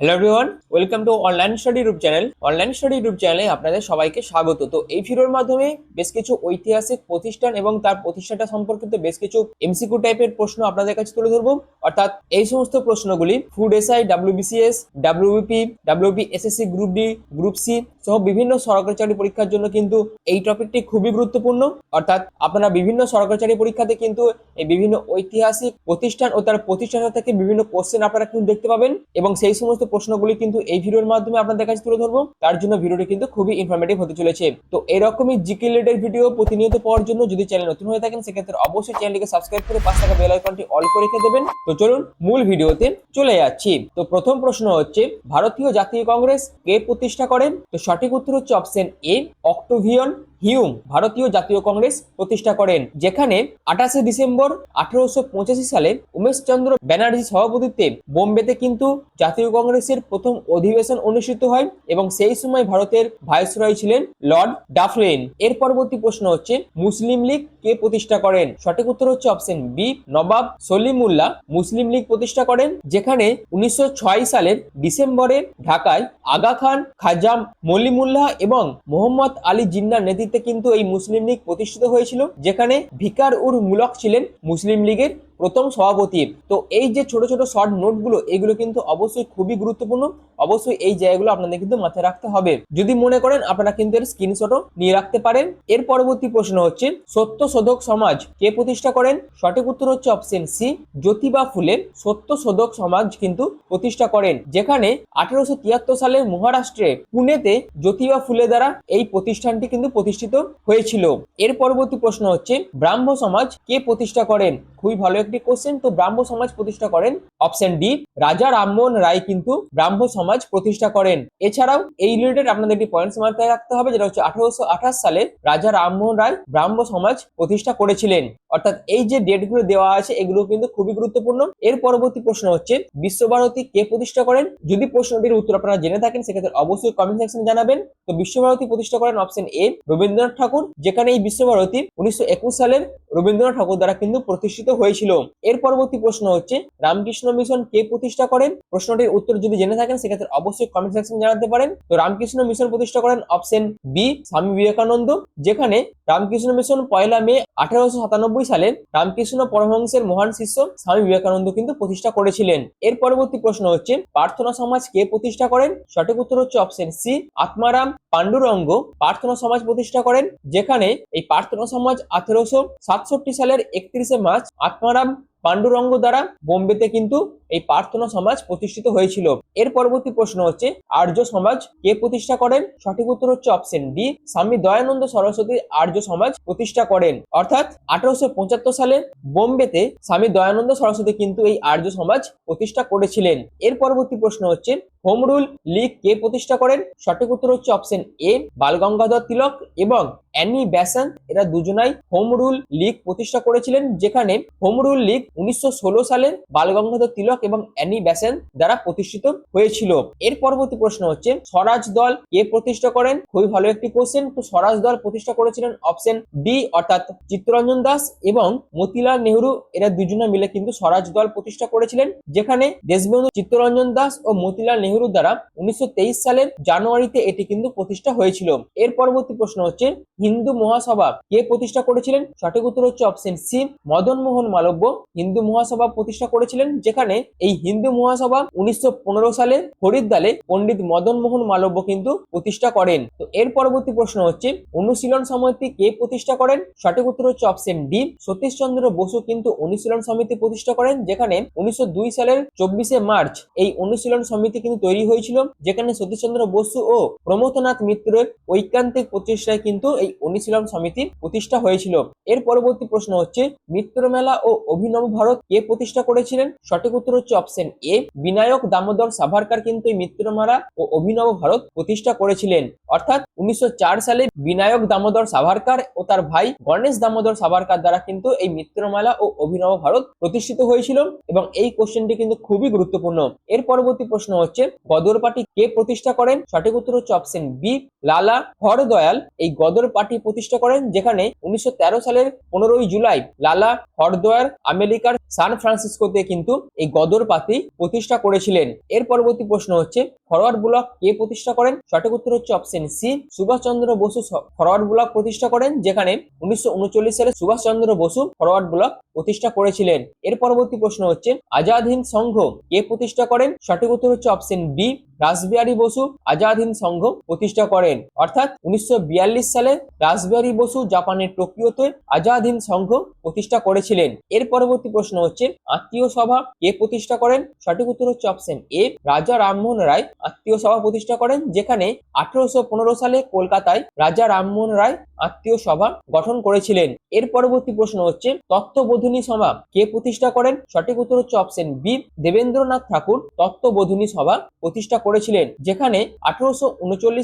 Hello everyone welcome to online study YouTube channel online study YouTube চ্যানেলে আপনাদের সবাইকে স্বাগত। তো এই ভিডিওর মাধ্যমে বেশ কিছু ঐতিহাসিক প্রতিষ্ঠান এবং তার প্রতিষ্ঠানটা সম্পর্কিত বেশ কিছু এমসিকিউ টাইপের প্রশ্ন আপনাদের কাছে তুলে ধরবো। অর্থাৎ এই সমস্ত প্রশ্নগুলি food SI WBCS WBP WB SSC group D group C সহ বিভিন্ন সরকারি চাকরি পরীক্ষার জন্য কিন্তু এই টপিকটি খুবই গুরুত্বপূর্ণ। অর্থাৎ আপনারা বিভিন্ন সরকারি চাকরি পরীক্ষাতে কিন্তু এই বিভিন্ন ঐতিহাসিক প্রতিষ্ঠান ও তার প্রতিষ্ঠান থেকে বিভিন্ন কোশ্চেন আপনারা কিন্তু দেখতে পাবেন এবং সেই সমস্ত প্রশ্নগুলি কিন্তু এই ভিডিওর মাধ্যমে আপনাদের কাছে তুলে ধরবো। তার জন্য ভিডিওটি কিন্তু খুবই ইনফরমেটিভ হতে চলেছে। তো এরকমই জিকে রিলেটেড ভিডিও প্রতিনিয়ত পাওয়ার জন্য যদি চ্যানেল নতুন হয়ে থাকেন, সেক্ষেত্রে অবশ্যই চ্যানেলটিকে সাবস্ক্রাইব করে পাঁচ টাকা বেল আইকনটি অল করে রেখে দেবেন। তো চলুন মূল ভিডিওতে চলে যাচ্ছি। তো প্রথম প্রশ্ন হচ্ছে, ভারতীয় জাতীয় কংগ্রেস কে প্রতিষ্ঠা করেন? তো সঠিক উত্তর হচ্ছে অপশন এ অক্টোভিয়ন হিউম ভারতীয় জাতীয় কংগ্রেস প্রতিষ্ঠা করেন, যেখানে আঠাশে ডিসেম্বর আঠারোশো পঁচাশি সালে উমেশচন্দ্র ব্যানার্জি সভাপতিত্বে বোম্বেতে কিন্তু জাতীয় কংগ্রেসের প্রথম অধিবেশন অনুষ্ঠিত হয় এবং সেই সময় ভারতের ভাইসরয় ছিলেন লর্ড ডাফলেন। এর পরবর্তী প্রশ্ন হচ্ছে, মুসলিম লীগ কে প্রতিষ্ঠা করেন? সঠিক উত্তর হচ্ছে option B Nawab Salimullah Muslim League প্রতিষ্ঠা করেন, যেখানে উনিশশো ছয় সালের ডিসেম্বরে ঢাকায় আগা খান, খাজাম মলিমুল্লাহ এবং মোহাম্মদ আলী জিন্নার নেতৃত্বে কিন্তু এই মুসলিম লীগ প্রতিষ্ঠিত হয়েছিল যেখানে ভিকার উর মুলক ছিলেন মুসলিম লীগের প্রথম সভাপতি। তো এই যে ছোট ছোট শর্ট নোটগুলো এগুলো কিন্তু অবশ্যই খুবই গুরুত্বপূর্ণ। অবশ্যই এই জায়গাগুলো আপনাদের কিন্তু মাথায় রাখতে হবে। যদি মনে করেন, আপনারা কিন্তু এর স্ক্রিনশটও নিয়ে রাখতে পারেন। এর পরবর্তী প্রশ্ন হচ্ছে, সত্য শোধক সমাজ কে প্রতিষ্ঠা করেন? সঠিক উত্তর হচ্ছে অপশন সি জ্যোতিবা ফুলে। সত্য শোধক সমাজ কিন্তু প্রতিষ্ঠা করেন, যেখানে আঠারোশো তিয়াত্তর সালে মহারাষ্ট্রে পুনেতে জ্যোতিবা ফুলে দ্বারা এই প্রতিষ্ঠানটি কিন্তু প্রতিষ্ঠিত হয়েছিল। এর পরবর্তী প্রশ্ন হচ্ছে ব্রাহ্ম সমাজ কে প্রতিষ্ঠা করেন? খুবই ভালো একটি কোশ্চেন তো ব্রাহ্ম সমাজ প্রতিষ্ঠা করেন। অপশন ডি রাজা রামমোহন রায় কিন্তু ব্রাহ্ম সমাজ প্রতিষ্ঠা করেন। এছাড়াও এই রিলেটেড আপনাদের একটি পয়েন্টস মাথায় রাখতে হবে, যেটা হচ্ছে আঠারোশো আঠাশ সালে রাজা রামমোহন রায় ব্রাহ্ম সমাজ প্রতিষ্ঠা করেছিলেন। অর্থাৎ এই যে ডেটগুলো দেওয়া আছে এগুলো কিন্তু খুবই গুরুত্বপূর্ণ। এর পরবর্তী প্রশ্ন হচ্ছে, বিশ্বভারতী কে প্রতিষ্ঠা করেন? যদি প্রশ্নটির উত্তর আপনারা জেনে থাকেন, সেক্ষেত্রে অবশ্যই কমেন্ট সেকশনে জানাবেন। তো বিশ্বভারতী প্রতিষ্ঠা করেন অপশন এ রবীন্দ্রনাথ ঠাকুর, যেখানে এই বিশ্বভারতী উনিশশো একুশ সালের রবীন্দ্রনাথ ঠাকুর দ্বারা কিন্তু প্রতিষ্ঠিত হয়েছিল। এর পরবর্তী প্রশ্ন হচ্ছে, রামকৃষ্ণ মিশন কে প্রতিষ্ঠা করেন? প্রশ্নটির উত্তর যদি জেনে থাকেন, সেক্ষেত্রে অবশ্যই কমেন্ট সেকশন জানাতে পারেন। তো রামকৃষ্ণ মিশন প্রতিষ্ঠা করেন অপশন বি স্বামী বিবেকানন্দ, যেখানে রামকৃষ্ণ মিশন পয়লা মে আঠারোশো সাতানব্বই সালে রামকৃষ্ণ পরমহংসের মহান শিষ্য স্বামী বিবেকানন্দ কিন্তু প্রতিষ্ঠা করেছিলেন। এর পরবর্তী প্রশ্ন হচ্ছে, প্রার্থনা সমাজ কে প্রতিষ্ঠা করেন? সঠিক উত্তর হচ্ছে অপশন সি আত্মারাম পাণ্ডুরঙ্গ। প্রার্থনা সমাজ প্রতিষ্ঠা করেন, যেখানে এই প্রার্থনা সমাজ আঠেরোশো সাতষট্টি সালের একত্রিশে মার্চ আত্মারাম পাণ্ডুরঙ্গ দ্বারা বোম্বেতে কিন্তু এই প্রার্থনা সমাজ প্রতিষ্ঠিত হয়েছিল। এর পরবর্তী প্রশ্ন হচ্ছে, আর্য সমাজ কে প্রতিষ্ঠা করেন? সঠিক উত্তর হচ্ছে অপশন ডি স্বামী দয়ানন্দ সরস্বতী আর্য সমাজ প্রতিষ্ঠা করেন। অর্থাৎ আঠারোশো পঁচাত্তর সালে বোম্বেতে স্বামী দয়ানন্দ সরস্বতী কিন্তু এই আর্য সমাজ প্রতিষ্ঠা করেছিলেন। এর পরবর্তী প্রশ্ন হচ্ছে হোম রুল লীগ কে প্রতিষ্ঠা করেন? সঠিক উত্তর হচ্ছে অপশন এ বালগঙ্গাধর তিলক এবং অ্যানি ব্যাসন। এরা দুজনাই হোম রুল লীগ প্রতিষ্ঠা করেছিলেন, যেখানে হোম রুল লীগ উনিশশো সালে বালগঙ্গাধর তিলক এবং অ্যানি ব্যাসেন দ্বারা প্রতিষ্ঠিত হয়েছিল। এর পরবর্তী প্রশ্ন হচ্ছে, স্বরাজ দল কে প্রতিষ্ঠা করেন? খুবই ভালো একটি কোশ্চেন তো স্বরাজ দল প্রতিষ্ঠা করেছিলেন অপশন ডি অর্থাৎ চিত্তরঞ্জন দাস এবং মতিলাল নেহরু। এরা দুজনে মিলে কিন্তু স্বরাজ দল প্রতিষ্ঠা করেছিলেন, যেখানে দেশবন্ধু চিত্তরঞ্জন দাস ও মতিলাল নেহরু দ্বারা উনিশশো তেইশ সালের জানুয়ারিতে এটি কিন্তু প্রতিষ্ঠা হয়েছিল। এর পরবর্তী প্রশ্ন হচ্ছে, হিন্দু মহাসভা কে প্রতিষ্ঠা করেছিলেন? সঠিক উত্তর হচ্ছে অপশন সি মদন মোহন মালব্য। হিন্দু মহাসভা প্রতিষ্ঠা করেছিলেন যেখানে এই হিন্দু মহাসভা উনিশশো সালে হরিদ্বারে পণ্ডিত মদন মোহন মালব্য কিন্তু প্রতিষ্ঠা করেন। তো এর পরবর্তী প্রশ্ন হচ্ছে, অনুশীলন সমিতি কে প্রতিষ্ঠা করেন? সঠিক উত্তর হচ্ছে অপশন ডি সতীশ চন্দ্র বসু কিন্তু অনুশীলন সমিতি প্রতিষ্ঠা করেন, যেখানে উনিশশো দুই সালের চব্বিশে মার্চ এই অনুশীলন সমিতি কিন্তু তৈরি হয়েছিল, যেখানে সতীশচন্দ্র বসু ও প্রমথনাথ মিত্রের ঐকান্তিক প্রচেষ্টায় কিন্তু এই অনুশীলন সমিতি প্রতিষ্ঠা হয়েছিল। এর পরবর্তী প্রশ্ন হচ্ছে মিত্র মেলা ও অভিনব ভারত কে প্রতিষ্ঠা করেছিলেন? সঠিক উত্তর হচ্ছে অপশন এ বিনায়ক দামোদর সাভারকার কিন্তু এই মিত্রমালা ও অভিনব ভারত প্রতিষ্ঠা করেছিলেন। অর্থাৎ উনিশশো চার সালে বিনায়ক দামোদর সাভারকার ও তার ভাই গণেশ দামোদর সাভারকার দ্বারা কিন্তু এই মিত্রমালা ও অভিনব ভারত প্রতিষ্ঠিত হয়েছিল এবং এই কোশ্চেনটি কিন্তু খুবই গুরুত্বপূর্ণ। এর পরবর্তী প্রশ্ন হচ্ছে গদর পার্টি কে প্রতিষ্ঠা করেন? সঠিক উত্তর হচ্ছে অপশন বি লালা হরদয়াল। এই গদর পার্টি প্রতিষ্ঠা করেন যেখানে উনিশশো তেরো সালের পনেরোই জুলাই লালা হরদয়াল আমেরিকার সান ফ্রান্সিসকোতে কিন্তু এই গদর পার্টি প্রতিষ্ঠা করেছিলেন। এর পরবর্তী প্রশ্ন হচ্ছে ফরওয়ার্ড ব্লক কে প্রতিষ্ঠা করেন? সঠিক উত্তর হচ্ছে option C Subhas Chandra Bose forward bloc প্রতিষ্ঠা করেন, যেখানে উনিশশো উনচল্লিশ সালে সুভাষচন্দ্র বসু ফরওয়ার্ড ব্লক প্রতিষ্ঠা করেছিলেন। এর পরবর্তী প্রশ্ন হচ্ছে, আজাদ হিন্দ সংঘ কে প্রতিষ্ঠা করেন? সঠিক উত্তর হচ্ছে অপশন বি রাসবিহারী বসু আজাদ হিন্দ সংঘ প্রতিষ্ঠা করেন। অর্থাৎ উনিশশো বিয়াল্লিশ সালে রাসবিহারী বসু জাপানের টোকিওতে আজাদ হিন্দ সংঘ প্রতিষ্ঠা করেছিলেন। এর পরবর্তী প্রশ্ন হচ্ছে, আত্মীয় সভা কে প্রতিষ্ঠা করেন? সঠিক উত্তর হচ্ছে অপশন এ রাজা রামমোহন রায় আত্মীয় সভা প্রতিষ্ঠা করেন, যেখানে আঠারোশো পনেরো সালে কলকাতায় রাজা রামমোহন রায় আত্মীয় সভা গঠন করেছিলেন। এর পরবর্তী প্রশ্ন হচ্ছে, তত্ত্ববোধিনী সভা কে প্রতিষ্ঠা করেন? সঠিক উত্তর হচ্ছে অপশন বি দেবেন্দ্রনাথ ঠাকুর তত্ত্ববোধিনী সভা প্রতিষ্ঠা করেছিলেন, যেখানে আঠারোশো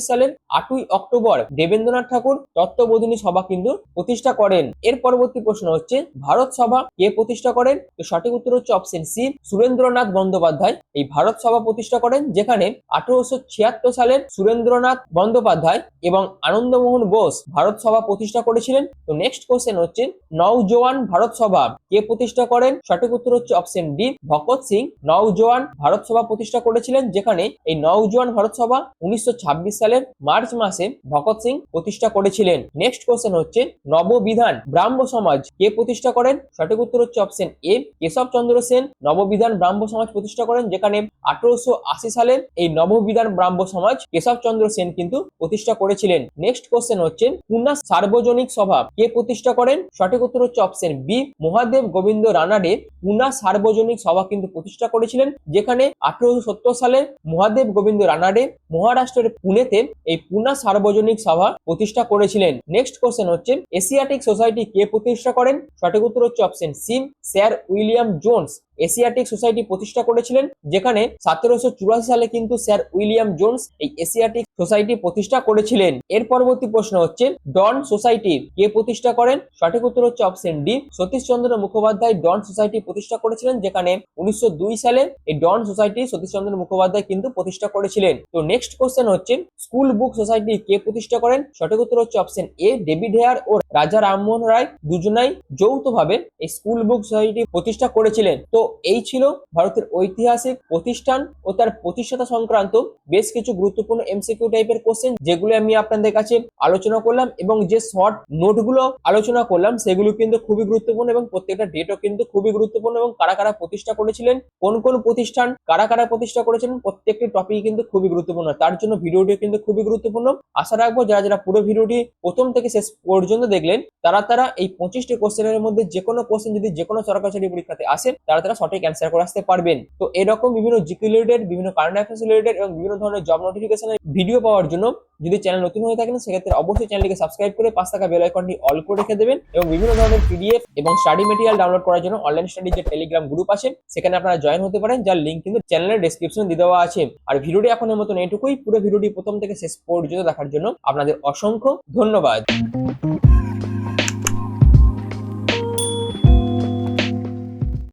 সালের আটই অক্টোবর দেবেন্দ্রনাথ ঠাকুর তত্ত্ববোধিনী সভা কিন্তু প্রতিষ্ঠা করেন। এর পরবর্তী প্রশ্ন হচ্ছে, ভারত সভা কে প্রতিষ্ঠা করেন? তো সঠিক উত্তর হচ্ছে অপশন সি সুরেন্দ্রনাথ বন্দ্যোপাধ্যায়। এই ভারত সভা প্রতিষ্ঠা করেন, যেখানে আঠারোশো ছিয়াত্তর সালের সুরেন্দ্রনাথ বন্দ্যোপাধ্যায় এবং আনন্দমোহন বোস ভারত সভা প্রতিষ্ঠা করেছিলেন। তো নেক্সট কোশ্চেন হচ্ছে নওজোয়ান ভারত সভা কে প্রতিষ্ঠা করেন? সঠিক উত্তর হচ্ছে অপশন ডি ভগৎ সিং নওজোয়ান ভারত সভা প্রতিষ্ঠা করেছিলেন, যেখানে এই নওজোয়ান ভারত সভা উনিশশো ছাব্বিশ সালের মার্চ মাসে ভগৎ সিং প্রতিষ্ঠা করেছিলেন। নেক্সট কোশ্চেন হচ্ছে, নববিধান ব্রাহ্ম সমাজ কে প্রতিষ্ঠা করেন? সঠিক উত্তর হচ্ছে অপশন এ কেশব চন্দ্র সেন। নববিধান ব্রাহ্ম সমাজ প্রতিষ্ঠা করেন, যেখানে আঠারোশো সালের এই নববিধান ব্রাহ্ম সমাজ কেশব চন্দ্র সেন কিন্তু প্রতিষ্ঠা করেছিলেন। নেক্সট কোশ্চেন হচ্ছে, পুনা সার্বজনিক সভা কে প্রতিষ্ঠা করেন? সঠিক উত্তর হচ্ছে অপশন বি মহাদেব গোবিন্দ রানাডে পুনা সার্বজনিক সভা কিন্তু প্রতিষ্ঠা করেছিলেন, যেখানে আঠারোশো সত্তর সালে মহাদেব গোবিন্দ রানাডে মহারাষ্ট্রের পুনেতে এই পুনা সার্বজনিক সভা প্রতিষ্ঠা করেছিলেন। নেক্সট কোশ্চেন হচ্ছে এশিয়াটিক সোসাইটি কে প্রতিষ্ঠা করেন? সঠিক উত্তর হচ্ছে অপশন সিম sir William Jones Asiatic society প্রতিষ্ঠা করেছিলেন, যেখানে সতেরোশো চুরাশি সালে কিন্তু স্যার উইলিয়াম জোনস এই এশিয়াটিক সোসাইটি প্রতিষ্ঠা করেছিলেন। এর পরবর্তী প্রশ্ন হচ্ছে, ডন সোসাইটি কে প্রতিষ্ঠা করেন? সঠিক উত্তর হচ্ছে option D Satish Chandra Mukhopadhyay Dawn society প্রতিষ্ঠা করেছিলেন, যেখানে উনিশশো দুই সালে এই ডন সোসাইটি সতীশ চন্দ্র মুখোপাধ্যায় কিন্তু প্রতিষ্ঠা করেছিলেন। তো নেক্সট কোশ্চেন হচ্ছে, স্কুল বুক সোসাইটি কে প্রতিষ্ঠা করেন? সঠিক উত্তর হচ্ছে অপশন এ, ডেভিড হেয়ার ও রাজা রামমোহন রায় দুজনাই যৌথভাবে এই স্কুল বুক সোসাইটি প্রতিষ্ঠা করেছিলেন। তো এই ছিল ভারতের ঐতিহাসিক প্রতিষ্ঠান ও তার প্রতিষ্ঠাতা সংক্রান্ত বেশ কিছু গুরুত্বপূর্ণ এমসিকিউ টাইপের কোশ্চেন যেগুলো আমি আপনাদের কাছে আলোচনা করলাম এবং যে শর্ট নোটগুলো আলোচনা করলাম, সেগুলো কিন্তু খুবই গুরুত্বপূর্ণ এবং প্রত্যেকটা ডেটও কিন্তু খুবই গুরুত্বপূর্ণ এবং কারা কারা প্রতিষ্ঠা করেছিলেন, কোন কোন প্রতিষ্ঠান, কারা কারা প্রতিষ্ঠা করেছিলেন, প্রত্যেকটি টপিক কিন্তু খুবই গুরুত্বপূর্ণ। তার জন্য ভিডিওটি কিন্তু খুবই গুরুত্বপূর্ণ। আশা রাখব যারা যারা পুরো ভিডিওটি প্রথম থেকে শেষ পর্যন্ত দেখলেন, তারা তারা এই পঁচিশটি কোশ্চেনের মধ্যে যে কোনো কোশ্চেন যদি যে কোনো সরকারি পরীক্ষাতে আসে, তারা তারা সঠিক অ্যান্সার করে আসতে পারবেন। তো এরকম বিভিন্ন জিকে রিলেটেড বিভিন্ন কারেন্ট অ্যাফেয়ার্স রিলেটেড এবং বিভিন্ন ধরনের জব নোটিফিকেশনের ভিডিও পাওয়ার জন্য যদি চ্যানেল নতুন হয়ে থাকেন, সেক্ষেত্রে অবশ্যই চ্যানেলটিকে সাবস্ক্রাইব করে পাঁচ টাকা বেল আইকনটি অল করে রেখে দেবেন এবং বিভিন্ন ধরনের পিডিএফ এবং স্টাডি মেটেরিয়াল ডাউনলোড করার জন্য অনলাইন স্টাডির যে টেলিগ্রাম গ্রুপ আছে, সেখানে আপনারা জয়েন হতে পারেন, যার লিঙ্ক কিন্তু চ্যানেলের ডেসক্রিপশনে দিয়ে দেওয়া আছে। আর ভিডিওটি এখনের মতন এটুকুই পুরো ভিডিওটি প্রথম থেকে শেষ পর্যন্ত দেখার জন্য আপনাদের অসংখ্য ধন্যবাদ।